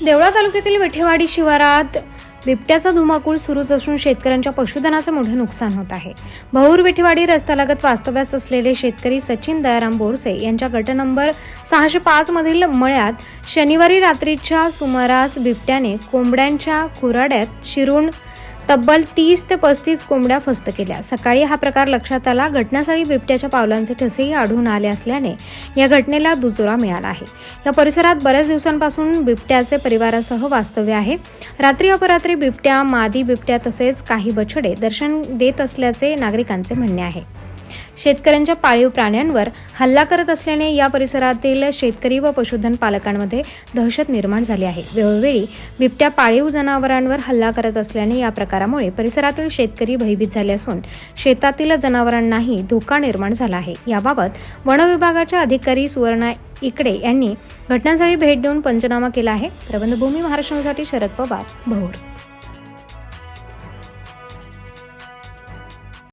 देवळा तालुक्यातील विठेवाडी शिवारात बिबट्याचा धुमाकूळ सुरूच असून शेतकऱ्यांच्या पशुधनाचं मोठं नुकसान होत आहे. भौर विठेवाडी रस्त्यालगत वास्तव्यास असलेले शेतकरी सचिन दयाराम बोरसे यांच्या गट नंबर सहाशे पाच मधील मळ्यात शनिवारी रात्रीच्या सुमारास बिबट्याने कोंबड्यांच्या खुराड्यात शिरून तब्बल तीस ते पस्तीस कोंबड्या फस्त केल्या. सकाळी हा प्रकार लक्षात आला घटनास्थळी बिबट्याच्या पावलांचे ठसेही आढळून आले असल्याने या घटनेला दुजोरा मिळाला आहे. या परिसरात बऱ्याच दिवसांपासून बिबट्याचे परिवारासह वास्तव्य आहे. रात्री अपरात्री बिबट्या मादी बिबट्या तसेच काही बछडे दर्शन देत असल्याचे नागरिकांचे म्हणणे आहे. शेतकऱ्यांच्या पाळीव प्राण्यांवर हल्ला करत असल्याने या परिसरातील शेतकरी व पशुधन पालकांमध्ये दहशत निर्माण झाली आहे. वेळोवेळी बिबट्या पाळीव जनावरांवर हल्ला करत असल्याने या प्रकारामुळे परिसरातील शेतकरी भयभीत झाले असून शेतातील जनावरांनाही धोका निर्माण झाला आहे. याबाबत वन विभागाच्या अधिकारी सुवर्णा इकडे यांनी घटनास्थळी भेट देऊन पंचनामा केला आहे. प्रबंधभूमी महाराष्ट्रासाठी शरद पवार भोर.